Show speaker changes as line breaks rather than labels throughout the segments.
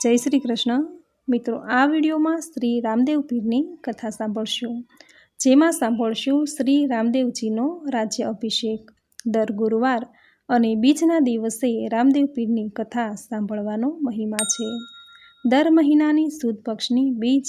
જય શ્રી કૃષ્ણ. મિત્રો, આ વિડીયોમાં શ્રી રામદેવ પીરની કથા સાંભળશું. જેમાં સાંભળશું શ્રી રામદેવજીનો રાજ્ય અભિષેક. દર ગુરુવાર અને બીજના દિવસે રામદેવ પીરની કથા સાંભળવાનો મહિમા છે. દર મહિનાની સુદ પક્ષની બીજ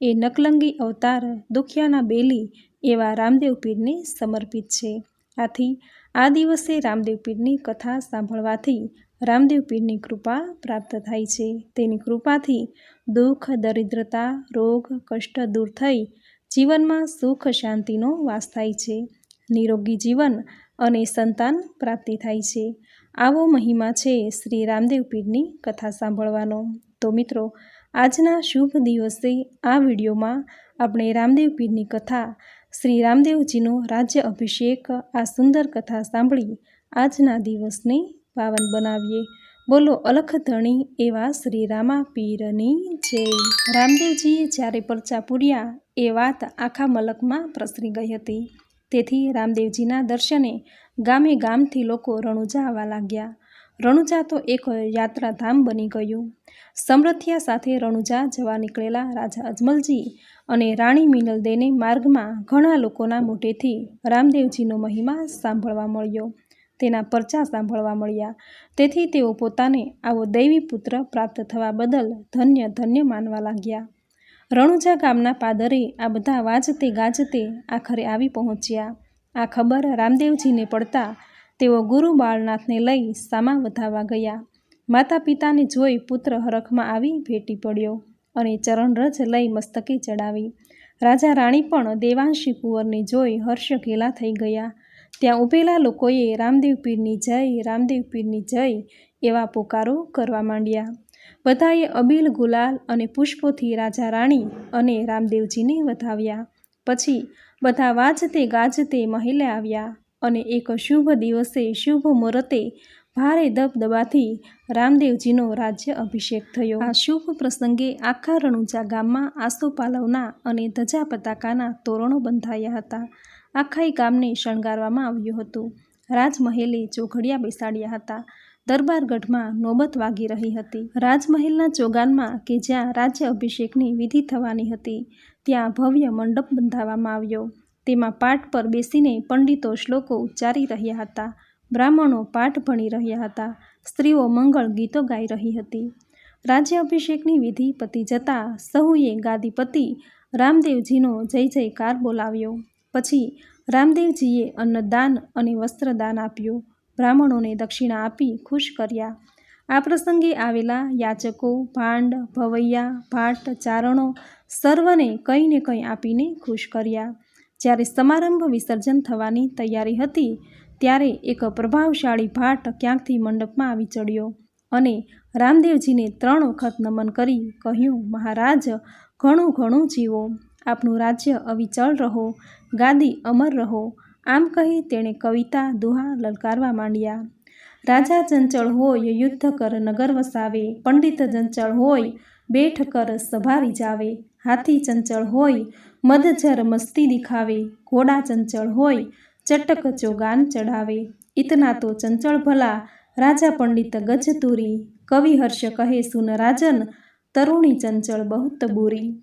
એ નકલંગી અવતાર દુખિયાના બેલી એવા રામદેવ પીરને સમર્પિત છે. આથી આ દિવસે રામદેવ પીરની કથા સાંભળવાથી રામદેવ પીરની કૃપા પ્રાપ્ત થાય છે. તેની કૃપાથી દુઃખ, દરિદ્રતા, રોગ, કષ્ટ દૂર થઈ જીવનમાં સુખ શાંતિનો વાસ થાય છે. નિરોગી જીવન અને સંતાન પ્રાપ્તિ થાય છે. આવો મહિમા છે શ્રી રામદેવ પીરની કથા સાંભળવાનો. તો મિત્રો, આજના શુભ દિવસે આ વિડીયોમાં આપણે રામદેવ પીરની કથા, શ્રી રામદેવજીનો રાજ્ય અભિષેક, આ સુંદર કથા સાંભળી આજના દિવસને પાવન બનાવીએ. બોલો, અલખ ધણી એવા શ્રી રામા પીરની જય. રામદેવજીએ જ્યારે પરચા પૂર્યા, એ વાત આખા મલકમાં પ્રસરી ગઈ હતી. તેથી રામદેવજીના દર્શને ગામે ગામથી લોકો રણુજા આવવા લાગ્યા. રણુજા તો એક યાત્રાધામ બની ગયું. સમરથિયા સાથે રણુજા જવા નીકળેલા રાજા અજમલજી અને રાણી મિનલદેને માર્ગમાં ઘણા લોકોના મોટેથી રામદેવજીનો મહિમા સાંભળવા મળ્યો. તેના પરચા સાંભળવા મળ્યા. તેથી તેઓ પોતાને આવો દૈવી પુત્ર પ્રાપ્ત થવા બદલ ધન્ય ધન્ય માનવા લાગ્યા. રણુજા ગામના પાદરે આ બધા વાજતે ગાજતે આખરે આવી પહોંચ્યા. આ ખબર રામદેવજીને પડતા તેઓ ગુરુ બાળનાથને લઈ સામા વધાવા ગયા. માતા પિતાને જોઈ પુત્ર હરખમાં આવી ભેટી પડ્યો અને ચરણરજ લઈ મસ્તકે ચડાવી. રાજા રાણી પણ દેવાંશી કુંવરને જોઈ હર્ષ ઘેલા થઈ ગયા. ત્યાં ઊભેલા લોકોએ રામદેવ પીરની જય, રામદેવ પીરની જય એવા પોકારો કરવા માંડ્યા. બધાએ અબીલ, ગુલાલ અને પુષ્પોથી રાજા રાણી અને રામદેવજીને વધાવ્યા. પછી બધા વાજતે ગાજતે મહેલે આવ્યા અને એક શુભ દિવસે શુભ મુહૂર્તે ભારે દબદબાથી રામદેવજીનો રાજ્ય અભિષેક થયો. આ શુભ પ્રસંગે આખા રણુજા ગામમાં આસોપાલવના અને ધજા પતાકાના તોરણો બંધાયા હતા. આખાઈ ગામને શણગારવામાં આવ્યું હતું. રાજમહેલે ચોઘડિયા બેસાડ્યા હતા. દરબારગઢમાં નોબત વાગી રહી હતી. રાજમહેલના ચોગાનમાં કે જ્યાં રાજ્ય અભિષેકની વિધિ થવાની હતી, ત્યાં ભવ્ય મંડપ બંધાવવામાં આવ્યો. તેમાં પાઠ પર બેસીને પંડિતો શ્લોકો ઉચ્ચારી રહ્યા હતા. બ્રાહ્મણો પાઠ ભણી રહ્યા હતા. સ્ત્રીઓ મંગળ ગીતો ગાઈ રહી હતી. રાજ્ય અભિષેકની વિધિ પતી જતાં સહુએ ગાદીપતિ રામદેવજીનો જય જયકાર બોલાવ્યો. પછી રામદેવજીએ અન્નદાન અને વસ્ત્રદાન આપ્યું. બ્રાહ્મણોને દક્ષિણા આપી ખુશ કર્યા. આ પ્રસંગે આવેલા યાચકો, ભાંડ, ભવૈયા, ભાટ, ચારણો સર્વને કંઈ ને કંઈ આપીને ખુશ કર્યા. જ્યારે સમારંભ વિસર્જન થવાની તૈયારી હતી, ત્યારે એક પ્રભાવશાળી ભાટ ક્યાંકથી મંડપમાં આવી ચડ્યો અને રામદેવજીને ત્રણ વખત નમન કરી કહ્યું, મહારાજ, ઘણું ઘણું જીવો. આપનું રાજ્ય અવિચળ રહો, ગાદી અમર રહો. આમ કહી તેણે કવિતા દુહા લલકારવા માંડ્યા. રાજા ચંચળ હોય, યુદ્ધ કર નગર વસાવે. પંડિત ચંચળ હોય બેઠ કર સભા રીજાવે હાથી ચંચળ હોય, મદજર મસ્તી દિખાવે. ઘોડા ચંચળ હોય, ચટક ચોગાન ચડાવે ઇતના તો ચંચળ ભલા, રાજા પંડિત ગજતુરી. કવિ હર્ષ કહે સુન રાજન, તરુણી ચંચળ બહુત બુરી.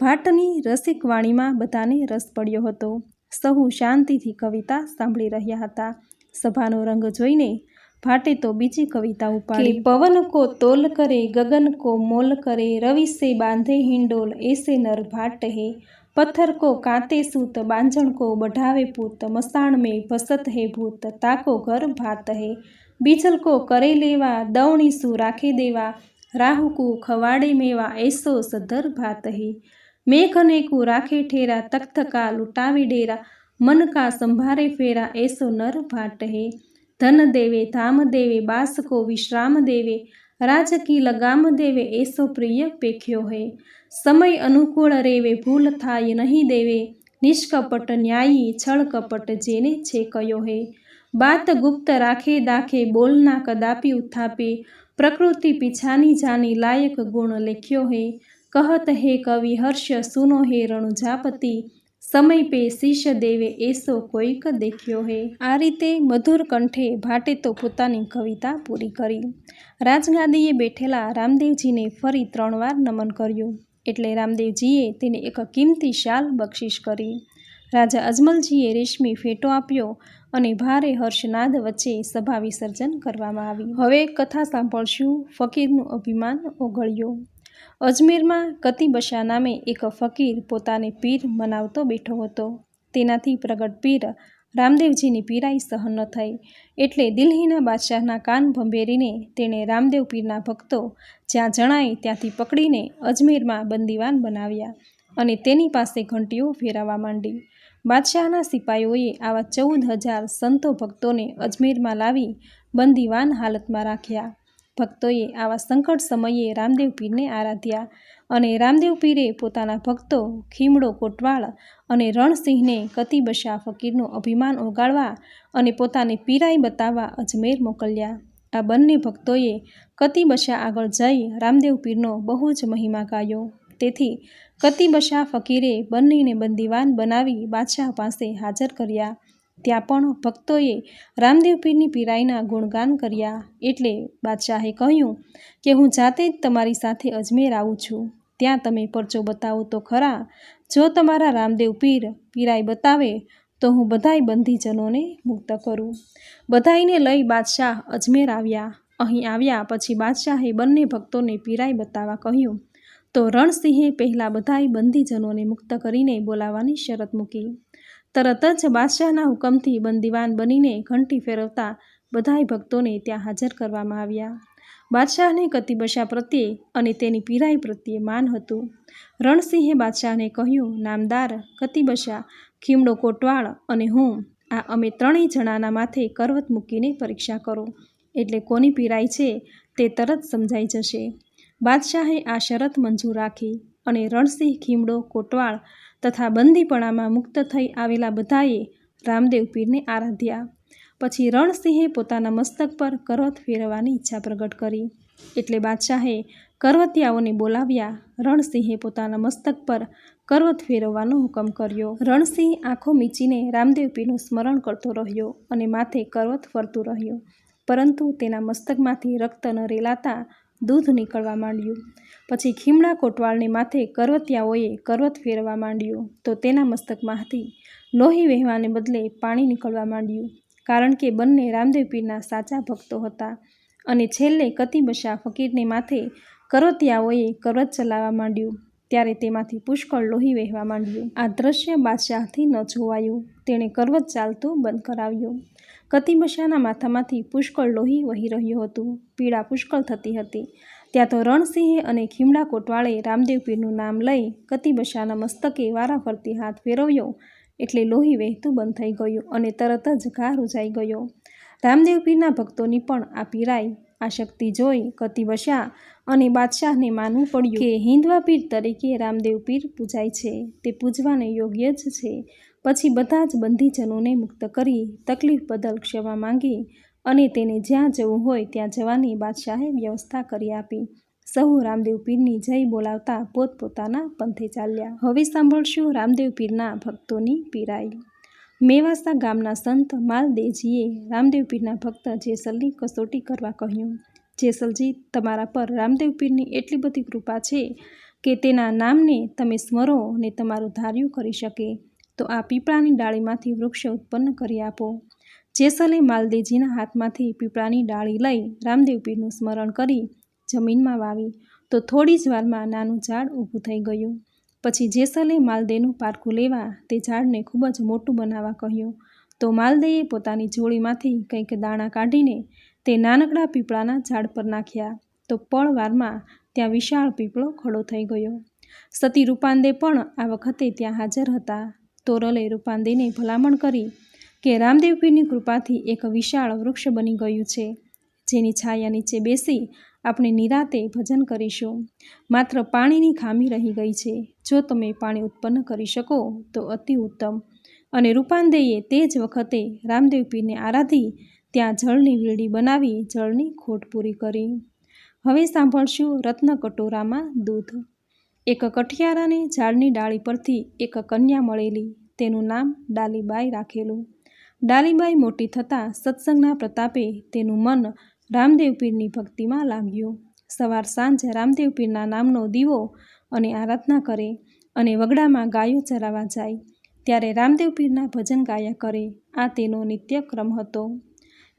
ભાટની રસિક વાણીમાં બધાને રસ પડ્યો હતો. સહુ શાંતિથી કવિતા સાંભળી રહ્યા હતા. સભાનો રંગ જોઈને फाटे तो બીજી कविता ઉપાડી. पवन को तोल करे गगन को मोल करे रवि से बांधे हिंडोल ऐसे नर भाट है पत्थर को कांते सूत बांझण को बढ़ावे पूत मसाण में भसत है भूत ताको घर भात है बीजल को करे लेवा दौणी सु राखे देवा राहु को खवाड़े मेवा ऐसो सदर भात है मेघने को राखे ठेरा तख्त का लुटावे डेरा मन का संभारे फेरा ऐसो नर भाट है ધનદેવે, ધામદેવે, બાસકો, વિશ્રામદેવે રાજકી લગામદેવે, એસો પ્રિય પેખ્યો હે. સમય અનુકૂળ રેવે, ભૂલ થાય નહીં દેવે. નિષ્કપટ ન્યાયી છળ કપટ જેને છે કયો હે. બાત ગુપ્ત રાખે દાખે બોલના કદાપી ઉથાપે. પ્રકૃતિ પીછાની જાની લાયક ગુણ લેખ્યો હે. કહત હે કવિ હર્ષ, સુનો હે રણુજાપતિ. સમય પે શિષ્ય દેવે એસો કોઈક દેખ્યો હે. આ રીતે મધુર કંઠે ભાટે તો પોતાની કવિતા પૂરી કરી. રાજગાદીએ બેઠેલા રામદેવજીને ફરી ત્રણ વાર નમન કર્યું. એટલે રામદેવજીએ તેને એક કિંમતી શાલ બક્ષિશ કરી. રાજા અજમલજીએ રેશમી ફેટો આપ્યો અને ભારે હર્ષનાદ વચ્ચે સભા વિસર્જન કરવામાં આવી. હવે કથા સાંભળશું ફકીરનું અભિમાન ઓગળ્યો. અજમેરમાં કતિબશા નામે એક ફકીર પોતાને પીર મનાવતો બેઠો હતો. તેનાથી પ્રગટ પીર રામદેવજીની પીરાઈ સહન ન થઈ. એટલે દિલ્હીના બાદશાહના કાન ભંભેરીને તેણે રામદેવ પીરના ભક્તો જ્યાં જણાય ત્યાંથી પકડીને અજમેરમાં બંદીવાન બનાવ્યા અને તેની પાસે ઘંટીઓ ફેરાવા માંડી. બાદશાહના સિપાઈઓએ આવા ચૌદ હજાર સંતો ભક્તોને અજમેરમાં લાવી બંદીવાન હાલતમાં રાખ્યા. ભક્તોએ આવા સંકટ સમયે રામદેવ પીરને આરાધ્યા અને રામદેવ પીરે પોતાના ભક્તો, ખીમડો કોટવાળ અને રણસિંહને કતિબશા ફકીરનું અભિમાન ઓગાળવા અને પોતાની પીરાઈ બતાવવા અજમેર મોકલ્યા. આ બંને ભક્તોએ કતિબશા આગળ જઈ રામદેવ પીરનો બહુ જ મહિમા ગાયો. તેથી કતિબશા ફકીરે બંનેને બંદીવાન બનાવી બાદશાહ પાસે હાજર કર્યા. ત્યાં પણ ભક્તોએ રામદેવ પીરની પીરાઈના ગુણગાન કર્યા. એટલે બાદશાહે કહ્યું કે, હું જાતે જ તમારી સાથે અજમેર આવું છું. ત્યાં તમે પરચો બતાવો તો ખરા. જો તમારા રામદેવ પીર પીરાઈ બતાવે, તો હું બધાય બંધીજનોને મુક્ત કરું. બધાઈને લઈ બાદશાહ અજમેર આવ્યા. અહીં આવ્યા પછી બાદશાહે બંને ભક્તોને પીરાઈ બતાવવા કહ્યું, તો રણસિંહે પહેલાં બધાય બંધીજનોને મુક્ત કરીને બોલાવવાની શરત મૂકી. તરત જ બાદશાહના હુકમથી બંદીવાન બનીને ઘંટી ફેરવતા બધાય ભક્તોને ત્યાં હાજર કરવામાં આવ્યા. બાદશાહને કતિબશા પ્રત્યે અને તેની પીરાઈ પ્રત્યે માન હતું. રણસિંહે બાદશાહને કહ્યું, નામદાર, કતિબશા, ખીમડો કોટવાળ અને હું, આ અમે ત્રણેય જણાના માથે કરવત મૂકીને પરીક્ષા કરો. એટલે કોની પીરાઈ છે તે તરત સમજાઈ જશે. બાદશાહે આ શરત મંજૂર રાખી. અને રણસિંહ, ખીમડો, કોટવાળ તથા બંદીપણામાં મુક્ત થઈ આવેલા બધાએ રામદેવ પીરને આરાધ્યા. પછી રણસિંહે પોતાના મસ્તક પર કરવત ફેરવવાની ઈચ્છા પ્રગટ કરી. એટલે બાદશાહે કરવતિયાઓને બોલાવ્યા. રણસિંહે પોતાના મસ્તક પર કરવત ફેરવવાનો હુકમ કર્યો. રણસિંહ આંખો મીચીને રામદેવ પીરનું સ્મરણ કરતો રહ્યો અને માથે કરવત ફરતું રહ્યો. પરંતુ તેના મસ્તકમાંથી રક્ત ન રેલાતા દૂધ નીકળવા માંડ્યું. પછી ખીમડા કોટવાળને માથે કરવતિયાઓએ કરવત ફેરવા માંડ્યું તો તેના મસ્તકમાંથી લોહી વહેવાને બદલે પાણી નીકળવા માંડ્યું, કારણ કે બંને રામદેવ પીરના સાચા ભક્તો હતા અને છેલ્લે કતિબશા ફકીરને માથે કરવતિયાઓએ કરવત ચલાવવા માંડ્યું. ત્યારે તેમાંથી પુષ્કળ લોહી વહેવા માંડ્યું. આ દ્રશ્ય બાદશાહથી ન જોવાયું. તેણે કરવત ચાલતું બંધ કરાવ્યું. કતિબશાના માથામાંથી પુષ્કળ લોહી વહી રહ્યું હતું. પીડા પુષ્કળ થતી હતી. ત્યાં તો રણસિંહે અને ખીમડા કોટવાળે રામદેવ પીરનું નામ લઈ કતિબશાના મસ્તકે વારાફરતી હાથ ફેરવ્યો એટલે લોહી વહેતું બંધ થઈ ગયું અને તરત જ ઘા રૂજાઈ ગયો. રામદેવ પીરના ભક્તોની પણ આ પીરાઈ આ શક્તિ જોઈ કતિવશા અને બાદશાહને માનવું પડ્યું કે હિન્દવા પીર તરીકે રામદેવ પીર પૂજાય છે. તે પૂજવાને યોગ્ય જ છે. પછી બધા જ બંધીજનોને મુક્ત કરી તકલીફ બદલ ક્ષમા માંગી અને તેને જ્યાં જવું હોય ત્યાં જવાની બાદશાહે વ્યવસ્થા કરી આપી. સહુ રામદેવ પીરની જય બોલાવતા પોતપોતાના પંથે ચાલ્યા. હવે સાંભળશું રામદેવ પીરના ભક્તોની પીરાઈ. મેવાસા ગામના સંત માલદેવજીએ રામદેવ પીરના ભક્ત જેસલની કસોટી કરવા કહ્યું, જેસલજી, તમારા પર રામદેવ પીરની એટલી બધી કૃપા છે કે તેના નામને તમે સ્મરો ને તમારું ધાર્યું કરી શકે. તો આ પીપળાની ડાળીમાંથી વૃક્ષ ઉત્પન્ન કરી આપો. જેસલે માલદેવજીના હાથમાંથી પીપળાની ડાળી લઈ રામદેવ પીરનું સ્મરણ કરી જમીનમાં વાવી, તો થોડી જ વારમાં નાનું ઝાડ ઊભું થઈ ગયું. પછી જેસલે માલદેનું પારખું લેવા તે ઝાડને ખૂબ જ મોટું બનાવવા કહ્યું. તો માલદેએ પોતાની જોડીમાંથી કંઈક દાણા કાઢીને તે નાનકડા પીપળાના ઝાડ પર નાખ્યા. તો પળવારમાં ત્યાં વિશાળ પીપળો ખડો થઈ ગયો. સતી રૂપાંદે પણ આ વખતે ત્યાં હાજર હતા. તોરલે રૂપાંદેને ભલામણ કરી કે રામદેવપીની કૃપાથી એક વિશાળ વૃક્ષ બની ગયું છે. જેની છાયા નીચે બેસી આપણે નિરાતે ભજન કરીશું. માત્ર પાણીની ખામી રહી ગઈ છે. જો તમે પાણી ઉત્પન્ન કરી શકો તો અતિ ઉત્તમ. અને રૂપાંદેયે તે જ વખતે રામદેવ પીરને આરાધી ત્યાં જળની વીરડી બનાવી જળની ખોટ પૂરી કરી. હવે સાંભળશું રત્ન કટોરામાં દૂધ. એક કઠિયારાને ઝાડની ડાળી પરથી એક કન્યા મળેલી. તેનું નામ ડાલીબાઈ રાખેલું. ડાલીબાઈ મોટી થતાં સત્સંગના પ્રતાપે તેનું મન રામદેવ પીરની ભક્તિમાં લાગ્યો. સવાર સાંજ રામદેવ પીરના નામનો દીવો અને આરાધના કરે અને વગડામાં ગાયો ચરાવવા જાય. ત્યારે રામદેવ પીરના ભજન ગાયા કરે. આ તેનો નિત્યક્રમ હતો.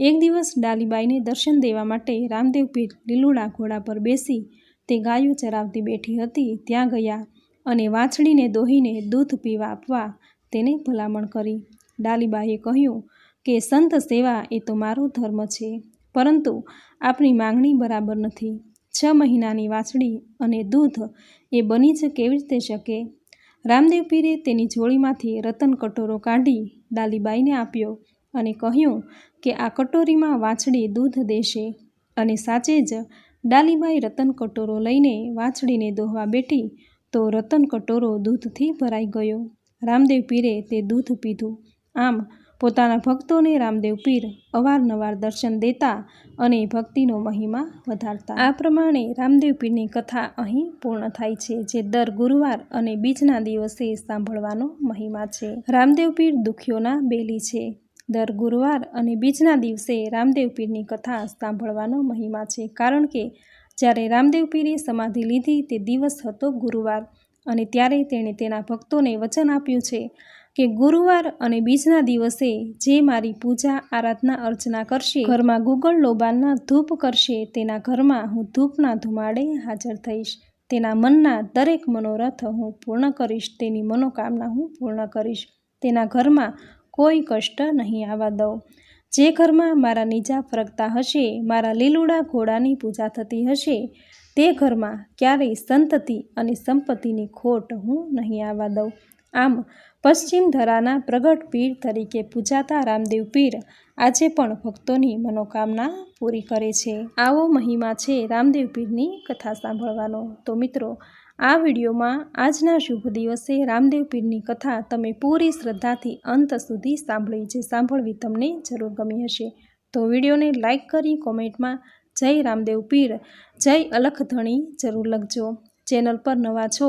એક દિવસ ડાલીબાઈને દર્શન દેવા માટે રામદેવ પીર લીલુડા ઘોડા પર બેસી તે ગાયો ચરાવતી બેઠી હતી. ત્યાં ગયા અને વાછડીને દોહીને દૂધ પીવા આપવા તેને ભલામણ કરી. ડાલીબાઈએ કહ્યું કે, સંત સેવા એ તો મારો ધર્મ છે. પરંતુ આપણી માંગણી બરાબર નથી. છ મહિનાની વાછડી અને દૂધ એ બની જ કેવી રીતે શકે? રામદેવ પીરે તેની જોડીમાંથી રતન કટોરો કાઢી ડાલીબાઈને આપ્યો અને કહ્યું કે આ કટોરીમાં વાછડી દૂધ દેશે અને સાચે જ ડાલીબાઈ રતન કટોરો લઈને વાછડીને દોહવા બેઠી તો રતન કટોરો દૂધથી ભરાઈ ગયો. રામદેવ પીરે તે દૂધ પીધું. આમ પોતાના ભક્તોને રામદેવ પીર અવારનવાર દર્શન દેતા અને ભક્તિનો મહિમા વધારતા. આ પ્રમાણે રામદેવ પીરની કથા અહીં પૂર્ણ થાય છે, જે દર ગુરુવાર અને બીજના દિવસે સાંભળવાનો મહિમા છે. રામદેવ પીર દુઃખીઓના બેલી છે. દર ગુરુવાર અને બીજના દિવસે રામદેવ પીરની કથા સાંભળવાનો મહિમા છે, કારણ કે જ્યારે રામદેવ પીરે સમાધિ લીધી તે દિવસ હતો ગુરુવાર અને ત્યારે તેણે તેના ભક્તોને વચન આપ્યું છે. કે ગુરુવાર અને બીજના દિવસે જે મારી પૂજા આરાધના અર્ચના કરશે, ઘરમાં ગુગળ લોબાનના ધૂપ કરશે, તેના ઘરમાં હું ધૂપના ધુમાડે હાજર થઈશ. તેના મનના દરેક મનોરથ હું પૂર્ણ કરીશ, તેની મનોકામના હું પૂર્ણ કરીશ. તેના ઘરમાં કોઈ કષ્ટ નહીં આવવા દઉં. જે ઘરમાં મારા નીચા ફરકતા હશે, મારા લીલુડા ઘોડાની પૂજા થતી હશે, તે ઘરમાં ક્યારેય સંતતિ અને સંપત્તિની ખોટ હું નહીં આવવા દઉં. આમ પશ્ચિમ ધરાના પ્રગટ પીર તરીકે પૂજાતા રામદેવ પીર આજે પણ ભક્તોની મનોકામના પૂરી કરે છે. આવો મહિમા છે રામદેવ પીરની કથા સાંભળવાનો. તો મિત્રો, આ વિડીયોમાં આજના શુભ દિવસે રામદેવ પીરની કથા તમે પૂરી શ્રદ્ધાથી અંત સુધી સાંભળી જે સાંભળવી તમને જરૂર ગમી હશે. તો વિડીયોને લાઇક કરી કોમેન્ટમાં જય રામદેવ પીર, જય અલખધણી જરૂર લખજો. ચેનલ પર નવા છો